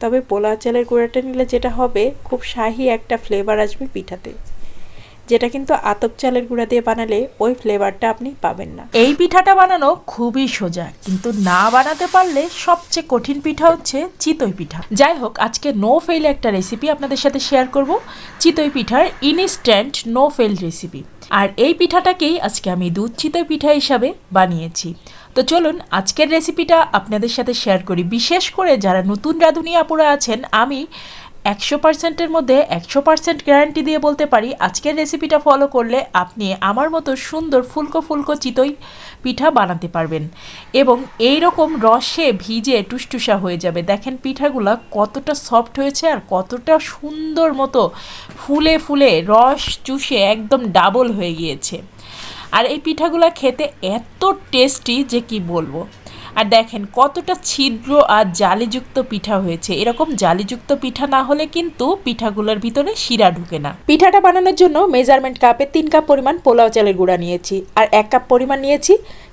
তবে পোলাও চালের গুঁড়াটা নিলে যেটা হবে, খুব শাহি একটা ফ্লেভার আসবে পিঠাতে। যেটা কিন্তু আতপ চালের গুঁড়া দিয়ে বানালে ওই ফ্লেভারটা আপনি পাবেন না। এই পিঠাটা বানানো খুবই সোজা, কিন্তু না বানাতে পারলে সবচেয়ে কঠিন পিঠা হচ্ছে চিতই পিঠা। যাই হোক, আজকে নো ফেল একটা রেসিপি আপনাদের সাথে শেয়ার করব। চিতই পিঠার ইনস্ট্যান্ট নো ফেল রেসিপি আর এই পিঠাটাকেই আজকে আমি দুধ চিতই পিঠা হিসাবে বানিয়েছি। তো চলুন, আজকের রেসিপিটা আপনাদের সাথে শেয়ার করি। বিশেষ করে যারা নতুন রাঁধুনি আপুরা আছেন, আমি একশো পার্সেন্টের মধ্যে একশো পার্সেন্ট গ্যারান্টি দিয়ে বলতে পারি, আজকের রেসিপিটা ফলো করলে আপনি আমার মতো সুন্দর ফুলকো ফুলকো চিতই পিঠা বানাতে পারবেন। এবং এই রকম রসে ভিজে টুসটুসা হয়ে যাবে। দেখেন পিঠাগুলো কতটা সফট হয়েছে আর কতটা সুন্দর মতো ফুলে ফুলে রস চুষে একদম ডাবল হয়ে গিয়েছে। আর এই পিঠাগুলো খেতে এত টেস্টি যে কি বলব? আর দেখেন কতটা ছিদ্র আর জালিযুক্ত পিঠা হয়েছে। এরকম জালিযুক্ত পিঠা না হলে কিন্তু পিঠাগুলোর ভিতরে শিরা ঢুকে না। পিঠাটা বানানোর জন্য মেজারমেন্ট কাপে তিন কাপ পরিমাণ পোলাও চালের গুঁড়া নিয়েছি আর এক কাপ পরিমাণ নিয়েছি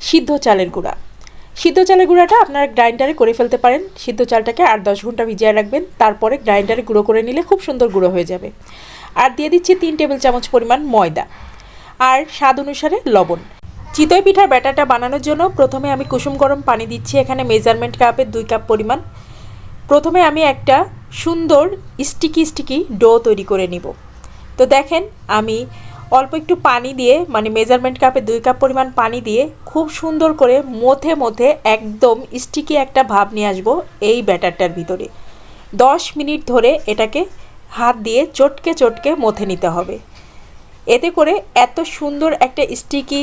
সিদ্ধ চালের গুঁড়া। সিদ্ধ চালের গুঁড়াটা আপনারা গ্রাইন্ডারে করে ফেলতে পারেন। সিদ্ধ চালটাকে আট দশ ঘণ্টা ভিজিয়ে রাখবেন। তারপরে গ্রাইন্ডারে গুঁড়ো করে নিলে খুব সুন্দর গুঁড়ো হয়ে যাবে। আর দিয়ে দিচ্ছি তিন টেবিল চামচ পরিমাণ ময়দা। আর স্বাদ অনুসারে লবণ। চিতই পিঠার ব্যাটারটা বানানোর জন্য প্রথমে আমি কুসুম গরম পানি দিচ্ছি এখানে মেজারমেন্ট কাপের দুই কাপ পরিমাণ। প্রথমে আমি একটা সুন্দর স্টিকি স্টিকি ডো তৈরি করে নিব। তো দেখেন, আমি অল্প একটু পানি দিয়ে মানে মেজারমেন্ট কাপে দুই কাপ পরিমাণ পানি দিয়ে খুব সুন্দর করে মথে মথে একদম স্টিকি একটা ভাব নিয়ে আসব এই ব্যাটারটার ভিতরে। দশ মিনিট ধরে এটাকে হাত দিয়ে চটকে চটকে মথে নিতে হবে। এতে করে এত সুন্দর একটা স্টিকি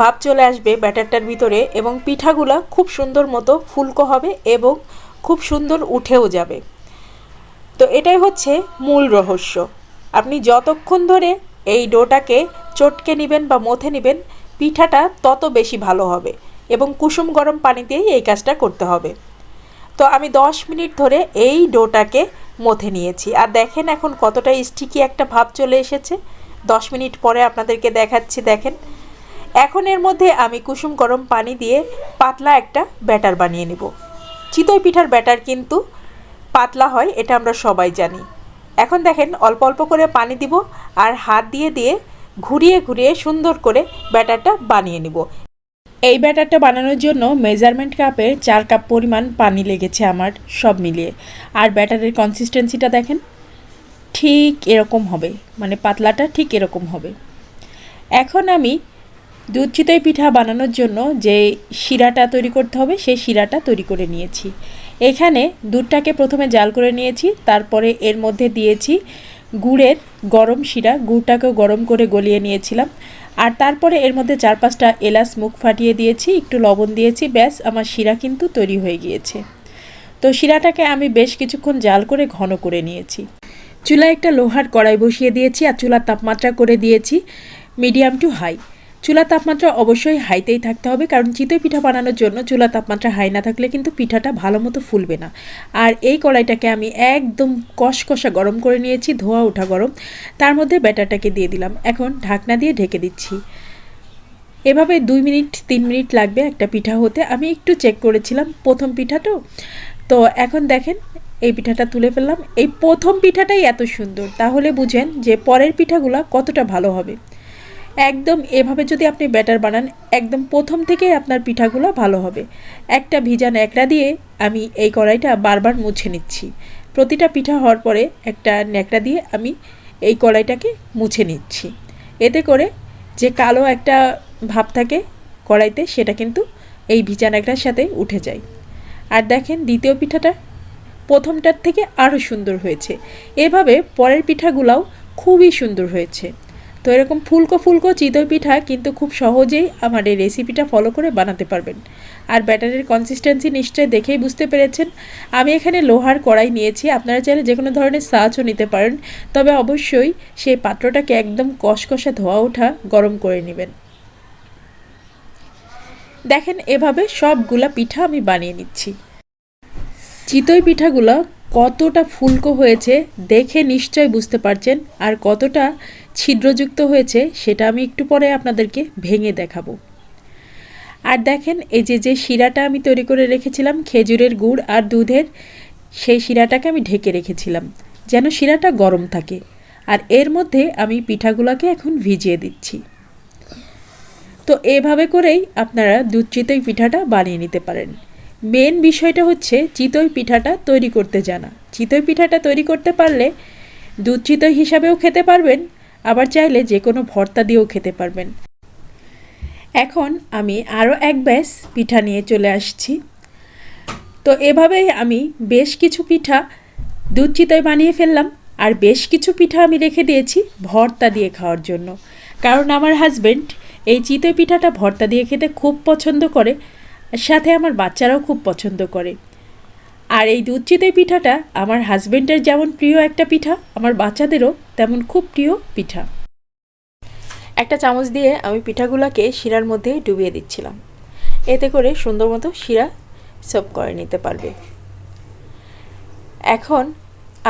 ভাব চলে আসবে ব্যাটারটার ভিতরে এবং পিঠাগুলো খুব সুন্দর মতো ফুলকো হবে এবং খুব সুন্দর উঠেও যাবে। তো এটাই হচ্ছে মূল রহস্য। আপনি যতক্ষণ ধরে এই ডোটাকে চটকে নেবেন বা মথে নেবেন, পিঠাটা তত বেশি ভালো হবে এবং কুসুম গরম পানিতেই এই কাজটা করতে হবে। তো আমি দশ মিনিট ধরে এই ডোটাকে মথে নিয়েছি। আর দেখেন এখন কতটা স্টিকি একটা ভাব চলে এসেছে। দশ মিনিট পরে আপনাদেরকে দেখাচ্ছি, দেখেন। এখন এর মধ্যে আমি কুসুম গরম পানি দিয়ে পাতলা একটা ব্যাটার বানিয়ে নেব। চিতই পিঠার ব্যাটার কিন্তু পাতলা হয়, এটা আমরা সবাই জানি। এখন দেখেন, অল্প অল্প করে পানি দিব আর হাত দিয়ে দিয়ে ঘুরিয়ে ঘুরিয়ে সুন্দর করে ব্যাটারটা বানিয়ে নিব। এই ব্যাটারটা বানানোর জন্য মেজারমেন্ট কাপের চার কাপ পরিমাণ পানি লেগেছে আমার, সব মিলিয়ে। আর ব্যাটারের কনসিস্টেন্সিটা দেখেন। ঠিক এরকম হবে মানে পাতলাটা ঠিক এরকম হবে। এখন আমি দুধ চিতই পিঠা বানানোর জন্য যে শিরাটা তৈরি করতে হবে, সেই শিরাটা তৈরি করে নিয়েছি। এখানে দুধটাকে প্রথমে জাল করে নিয়েছি, তারপরে এর মধ্যে দিয়েছি গুড়ের গরম শিরা, গুড়টাকেও গরম করে গলিয়ে নিয়েছিলাম। আর তারপরে এর মধ্যে চার পাঁচটা এলাচ মুখ ফাটিয়ে দিয়েছি, একটু লবণ দিয়েছি, ব্যাস, আমার শিরা কিন্তু তৈরি হয়ে গিয়েছে। তো শিরাটাকে আমি বেশ কিছুক্ষণ জাল করে ঘন করে নিয়েছি। চুলায় একটা লোহার কড়াই বসিয়ে দিয়েছি আর চুলার তাপমাত্রা করে দিয়েছি মিডিয়াম টু হাই। চুলার তাপমাত্রা অবশ্যই হাইতেই থাকতে হবে কারণ চিতই পিঠা বানানোর জন্য চুলা তাপমাত্রা হাই না থাকলে কিন্তু পিঠাটা ভালো মতো ফুলবে না। আর এই কড়াইটাকে আমি একদম কষকষা গরম করে নিয়েছি, ধোয়া ওঠা গরম। তার মধ্যে ব্যাটারটাকে দিয়ে দিলাম। এখন ঢাকনা দিয়ে ঢেকে দিচ্ছি। এভাবে দুই মিনিট, তিন মিনিট লাগবে একটা পিঠা হতে। আমি একটু চেক করেছিলাম প্রথম পিঠা তো তো এখন দেখেন এই পিঠাটা তুলে ফেললাম। এই প্রথম পিঠাটাই এত সুন্দর। তাহলে বুঝেন যে পরের পিঠাগুলো কতটা ভালো হবে। একদম এভাবে যদি আপনি ব্যাটার বানান, একদম প্রথম থেকেই আপনার পিঠাগুলো ভালো হবে। একটা ভিজা ন্যাকড়া দিয়ে আমি এই কড়াইটা বারবার মুছে নিচ্ছি। প্রতিটা পিঠা হওয়ার পরে একটা ন্যাকড়া দিয়ে আমি এই কড়াইটাকে মুছে নিচ্ছি। এতে করে যে কালো একটা ভাব থাকে কড়াইতে, সেটা কিন্তু এই ভিজা ন্যাকড়ার সাথে উঠে যায়। আর দেখেন দ্বিতীয় পিঠাটা প্রথমটার থেকে আরও সুন্দর হয়েছে। এভাবে পরের পিঠাগুলাও খুবই সুন্দর হয়েছে। তো এরকম ফুলকো ফুলকো চিতই পিঠা কিন্তু খুব সহজেই আমার এই রেসিপিটা ফলো করে বানাতে পারবেন। আর ব্যাটারের কনসিস্টেন্সি নিশ্চয়ই দেখেই বুঝতে পেরেছেন। আমি এখানে লোহার কড়াই নিয়েছি। আপনারা চাইলে যে কোনো ধরনের সাজও নিতে পারেন। তবে অবশ্যই সেই পাত্রটাকে একদম কষকষা ধোয়া ওঠা গরম করে নেবেন। দেখেন, এভাবে সবগুলা পিঠা আমি বানিয়ে নিচ্ছি। চিতই পিঠাগুলো কতটা ফুলকো হয়েছে দেখে নিশ্চয় বুঝতে পারছেন আর কতটা ছিদ্রযুক্ত হয়েছে সেটা আমি একটু পরে আপনাদেরকে ভেঙে দেখাবো। আর দেখেন, এই যে যে শিরাটা আমি তৈরি করে রেখেছিলাম, খেজুরের গুড় আর দুধের, সেই শিরাটাকে আমি ঢেকে রেখেছিলাম, যেন শিরাটা গরম থাকে। আর এর মধ্যে আমি পিঠাগুলোকে এখন ভিজিয়ে দিচ্ছি। তো এভাবে করেই আপনারা দুধ চিতই পিঠাটা বানিয়ে নিতে পারেন। মেন বিষয়টা হচ্ছে চিতই পিঠাটা তৈরি করতে জানা। চিতই পিঠাটা তৈরি করতে পারলে দুধ চিতই হিসাবেও খেতে পারবেন, আবার চাইলে যে কোনো ভর্তা দিয়েও খেতে পারবেন। এখন আমি আরও এক ব্যাস পিঠা নিয়ে চলে আসছি। তো এভাবেই আমি বেশ কিছু পিঠা দুধ চিতই বানিয়ে ফেললাম, আর বেশ কিছু পিঠা আমি রেখে দিয়েছি ভর্তা দিয়ে খাওয়ার জন্য। কারণ আমার হাজব্যান্ড এই চিতই পিঠাটা ভর্তা দিয়ে খেতে খুব পছন্দ করে আর সাথে আমার বাচ্চারাও খুব পছন্দ করে। আর এই দুধ চিতই পিঠাটা আমার হাজবেন্ডের যেমন প্রিয় একটা পিঠা, আমার বাচ্চাদেরও তেমন খুব প্রিয় পিঠা। একটা চামচ দিয়ে আমি পিঠাগুলোকে শিরার মধ্যে ডুবিয়ে দিচ্ছিলাম। এতে করে সুন্দর মতো শিরা সব করে নিতে পারবে। এখন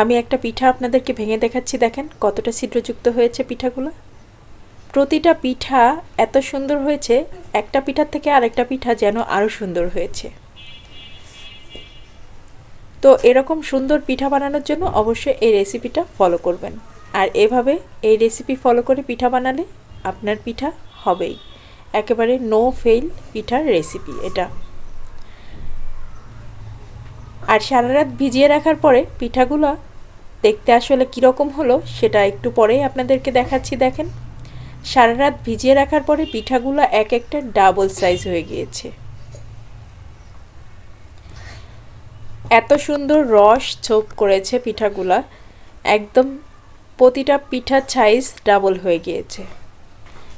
আমি একটা পিঠা আপনাদেরকে ভেঙে দেখাচ্ছি, দেখেন কতটা ছিদ্রযুক্ত হয়েছে পিঠাগুলো। প্রতিটা পিঠা এত সুন্দর হয়েছে, একটা পিঠার থেকে আরেকটা পিঠা যেন আরও সুন্দর হয়েছে। তো এরকম সুন্দর পিঠা বানানোর জন্য অবশ্যই এই রেসিপিটা ফলো করবেন। আর এভাবে এই রেসিপি ফলো করে পিঠা বানালে আপনার পিঠা হবেই। একেবারে নো ফেল পিঠার রেসিপি এটা। আর সারা রাত ভিজিয়ে রাখার পরে পিঠাগুলো দেখতে আসলে কীরকম হলো, সেটা একটু পরেই আপনাদেরকে দেখাচ্ছি, দেখেন। সারা রাত ভিজিয়ে রাখার পরে পিঠাগুলো এক একটা ডাবল সাইজ হয়ে গিয়েছে। এত সুন্দর রস ছোপ করেছে পিঠাগুলা, একদম প্রতিটা পিঠার সাইজ ডাবল হয়ে গিয়েছে।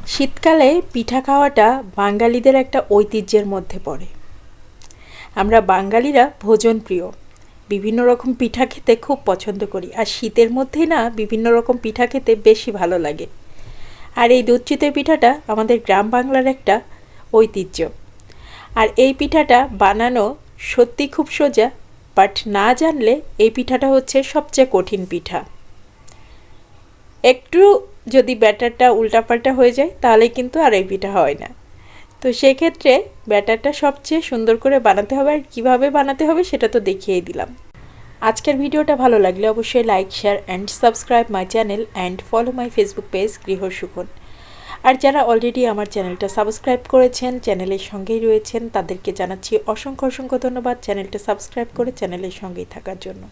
শীতকালে পিঠা খাওয়াটা বাঙালিদের একটা ঐতিহ্যের মধ্যে পড়ে। আমরা বাঙালিরা ভোজন প্রিয়। বিভিন্ন রকম পিঠা খেতে খুব পছন্দ করি। আর শীতের মধ্যেই না বিভিন্ন রকম পিঠা খেতে বেশি ভালো লাগে। আর এই দুধ চিতই পিঠাটা আমাদের গ্রাম বাংলার একটা ঐতিহ্য। আর এই পিঠাটা বানানো সত্যি খুব সোজা বাট না জানলে এই পিঠাটা হচ্ছে সবচেয়ে কঠিন পিঠা। একটু যদি ব্যাটারটা উল্টাপাল্টা হয়ে যায়, তাহলে কিন্তু আর এই পিঠা হয় না। তো সেক্ষেত্রে ব্যাটারটা সবচেয়ে সুন্দর করে বানাতে হবে, আর কীভাবে বানাতে হবে সেটা তো দেখিয়েই দিলাম। আজকের ভিডিওটা ভালো লাগলে অবশ্যই like, share and subscribe my channel and follow my Facebook page Griho Sukhon আর যারা অলরেডি আমার চ্যানেলটা সাবস্ক্রাইব করেছেন চ্যানেলের সঙ্গেই রয়েছেন, তাদেরকে জানাচ্ছি অসংখ্য অসংখ্য ধন্যবাদ চ্যানেলটা সাবস্ক্রাইব করে চ্যানেলের সঙ্গেই থাকার জন্য।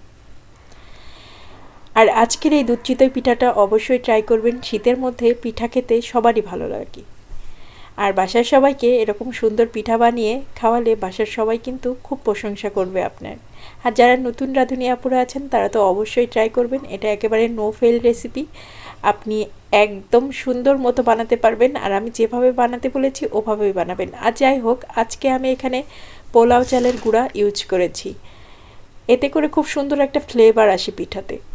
আর আজকের এই দুধ পিঠাটা অবশ্যই ট্রাই করবেন, শীতের মধ্যে পিঠা খেতে সবারই ভালো লাগে। আর বাসার সবাইকে এরকম সুন্দর পিঠা বানিয়ে খাওয়ালে বাসার সবাই কিন্তু খুব প্রশংসা করবে আপনার। আর যারা নতুন রাঁধুনি আপুরা আছেন, তারা তো অবশ্যই ট্রাই করবেন। এটা একেবারে নো ফেল রেসিপি আপনি একদম সুন্দর মতো বানাতে পারবেন। আর আমি যেভাবে বানাতে বলেছি, ওভাবেই বানাবেন। আর যাই হোক, আজকে আমি এখানে পোলাও চালের গুঁড়া ইউজ করেছি। এতে করে খুব সুন্দর একটা ফ্লেভার আসে পিঠাতে।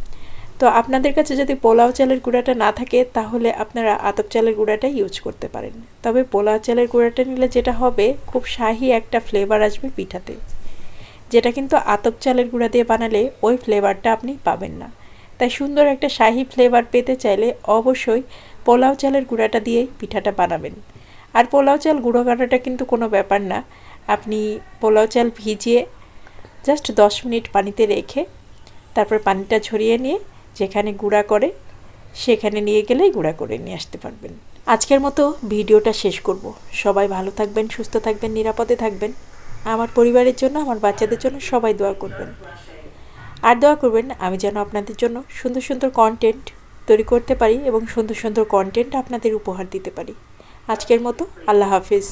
তো আপনাদের কাছে যদি পোলাও চালের গুঁড়াটা না থাকে, তাহলে আপনারা আতপ চালের গুঁড়াটা ইউজ করতে পারেন। তবে পোলাও চালের গুঁড়াটা নিলে যেটা হবে, খুব শাহি একটা ফ্লেভার আসবে পিঠাতে। যেটা কিন্তু আতপ চালের গুঁড়া দিয়ে বানালে ওই ফ্লেভারটা আপনি পাবেন না। তাই সুন্দর একটা শাহি ফ্লেভার পেতে চাইলে অবশ্যই পোলাও চালের গুঁড়াটা দিয়েই পিঠাটা বানাবেন। আর পোলাও চাল গুঁড়ো কাটাটা কিন্তু কোনো ব্যাপার না। আপনি পোলাও চাল ভিজিয়ে জাস্ট দশ মিনিট পানিতে রেখে, তারপর পানিটা ঝরিয়ে নিয়ে যেখানে গুঁড়া করে, সেখানে নিয়ে গেলেই গুঁড়া করে নিয়ে আসতে পারবেন। আজকের মতো ভিডিওটা শেষ করব। সবাই ভালো থাকবেন, সুস্থ থাকবেন, নিরাপদে থাকবেন। আমার পরিবারের জন্য, আমার বাচ্চাদের জন্য সবাই দোয়া করবেন। আর দোয়া করবেন আমি যেন আপনাদের জন্য সুন্দর সুন্দর কন্টেন্ট তৈরি করতে পারি এবং সুন্দর সুন্দর কন্টেন্ট আপনাদের উপহার দিতে পারি। আজকের মতো আল্লাহ হাফিজ।